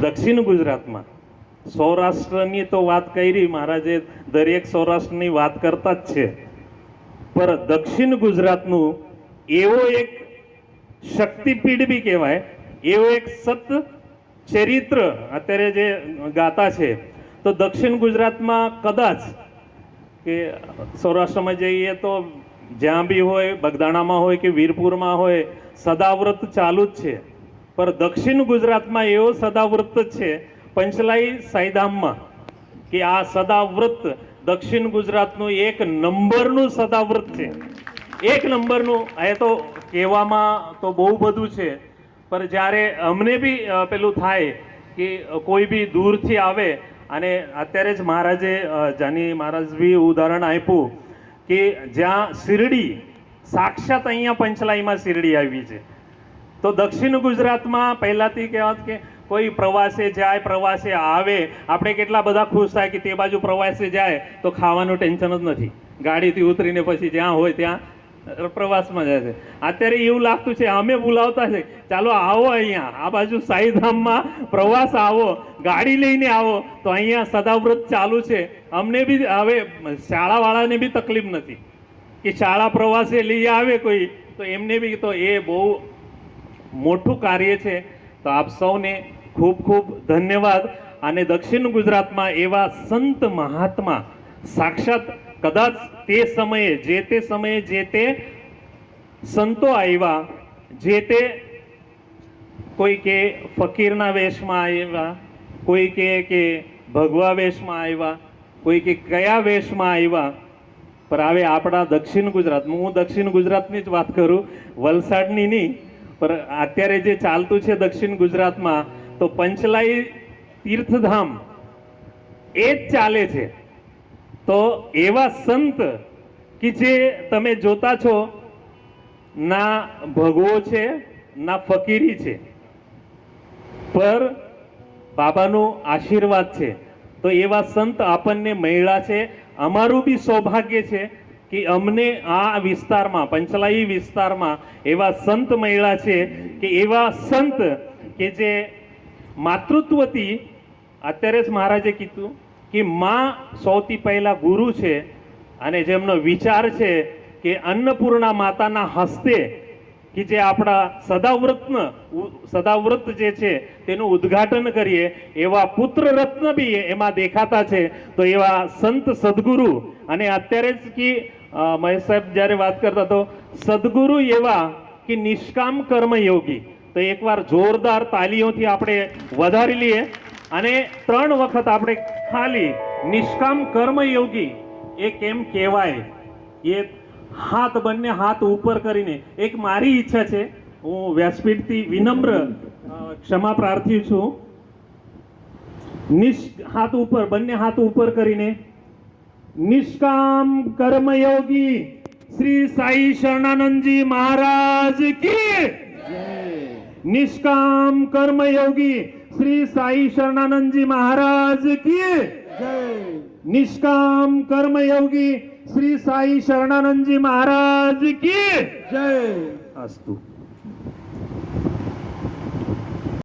દક્ષિણ ગુજરાતમાં. સૌરાષ્ટ્રની તો વાત કરી, મહારાજે દરેક સૌરાષ્ટ્રની વાત કરતા જ છે. પર દક્ષિણ ગુજરાતનું એવો એક શક્તિપીઠ બી કહેવાય, એવો એક સત ચરિત્ર અત્યારે જે ગાતા છે, તો દક્ષિણ ગુજરાતમાં કદાચ કે સૌરાષ્ટ્રમાં જઈએ તો જ્યાં બી હોય, બગદાણામાં હોય કે વીરપુરમાં હોય, સદાવ્રત ચાલુ જ છે. પર દક્ષિણ ગુજરાતમાં એવો સદાવ્રત છે, પંચલાઈ સાઈધામમાં કે આ સદાવ્રત દક્ષિણ ગુજરાતનું એક નંબરનું સદાવ્રત છે. એક નંબરનું, એ તો કહેવામાં તો બહુ બધું છે પણ જ્યારે અમને બી પેલું થાય કે કોઈ બી દૂરથી આવે, અને અત્યારે જ મહારાજે જાની મહારાજ બી ઉદાહરણ આપ્યું કે જ્યાં શિરડી, સાક્ષાત અહીંયા પંચલાઈમાં શિરડી આવી છે. તો દક્ષિણ ગુજરાતમાં પહેલાંથી કહેવાત કે કોઈ પ્રવાસે જાય, પ્રવાસે આવે, આપણે કેટલા બધા ખુશ થાય કે તે બાજુ પ્રવાસે જાય, તો ખાવાનું ટેન્શન જ નથી. ગાડીથી ઉતરીને પછી જ્યાં હોય ત્યાં પ્રવાસમાં જાય છે. અત્યારે એવું લાગતું છે, અમે બોલાવતા છે, ચાલો આવો અહીંયા. આ બાજુ સાઈધામમાં પ્રવાસ આવો, ગાડી લઈને આવો. તો અહીંયા સદાવ્રત ચાલુ છે. અમને બી હવે શાળાવાળાને બી તકલીફ નથી. કે શાળા પ્રવાસે લઈ આવે કોઈ, તો એમને બી તો એ બહુ મોટું કાર્ય છે. તો આપ સૌને ખૂબ ખૂબ ધન્યવાદ. અને દક્ષિણ ગુજરાતમાં એવા સંત મહાત્મા, સાક્ષાત કદાચ તે સમયે, જે તે સમયે, જે તે સંતો આવ્યા, જે તે કોઈ કે ફકીરના વેશમાં આવ્યા, કોઈ કે કે ભગવા વેશમાં આવ્યા, કોઈ કે કયા વેશમાં આવ્યા. પણ હવે આપણા દક્ષિણ ગુજરાતમાં હું દક્ષિણ ગુજરાતની જ વાત કરું, વલસાડની નહીં પર અત્યારે જે ચાલતું છે દક્ષિણ ગુજરાતમાં, તો પંચલાઈ તીર્થધામ એ જ ચાલે છે. તો એવા સંત કે જે તમે જોતા છો, ના ભગવો છે, ના ફકીરી છે, પર બાબાનો આશીર્વાદ છે. તો એવા સંત આપણને મળ્યા છે. અમારું બી સૌભાગ્ય છે કે અમને આ વિસ્તારમાં, પંચલાઈ વિસ્તારમાં એવા સંત મહિલા છે કે એવા સંત કે જે માતૃત્વથી અત્યારે જ મહારાજે કીધું કે માં સૌથી પહેલાં ગુરુ છે અને જેમનો વિચાર છે કે અન્નપૂર્ણા માતાના હસ્તે કે જે આપણા સદાવ્રતન સદાવ્રત જે છે, તેનું ઉદ્ઘાટન કરીએ, એવા પુત્ર રત્ન બી એમાં દેખાતા છે. તો એવા સંત સદગુરુ, અને અત્યારે જ કે મહેશ સાહેબ જ્યારે વાત કરતા તો, સદગુરુ એવા કે નિષ્કામ કર્મયોગી. તો એકવાર જોરદાર તાલીઓથી આપણે વધારી લઈએ. અને ત્રણ વખત આપણે ખાલી નિષ્કામ કર્મયોગી એ કેમ કહેવાય. એ હાથ બંને હાથ ઉપર કરીને. એક મારી ઈચ્છા છે, હું વ્યાસપીઠથી વિનમ્ર ક્ષમા પ્રાર્થી છું. નિષ் હાથ ઉપર, બંને હાથ ઉપર કરીને. નિષ્કામ કર્મયોગી શ્રી સાઈ શરણાનંદજી મહારાજ કી નિષ્કામ કર્મયોગી શ્રી સાઈ શરણાનંદજી મહારાજ કી નિષ્કામ કર્મયોગી શ્રી સાઈ શરણાનંદજી મહારાજ કી જય અસ્તુ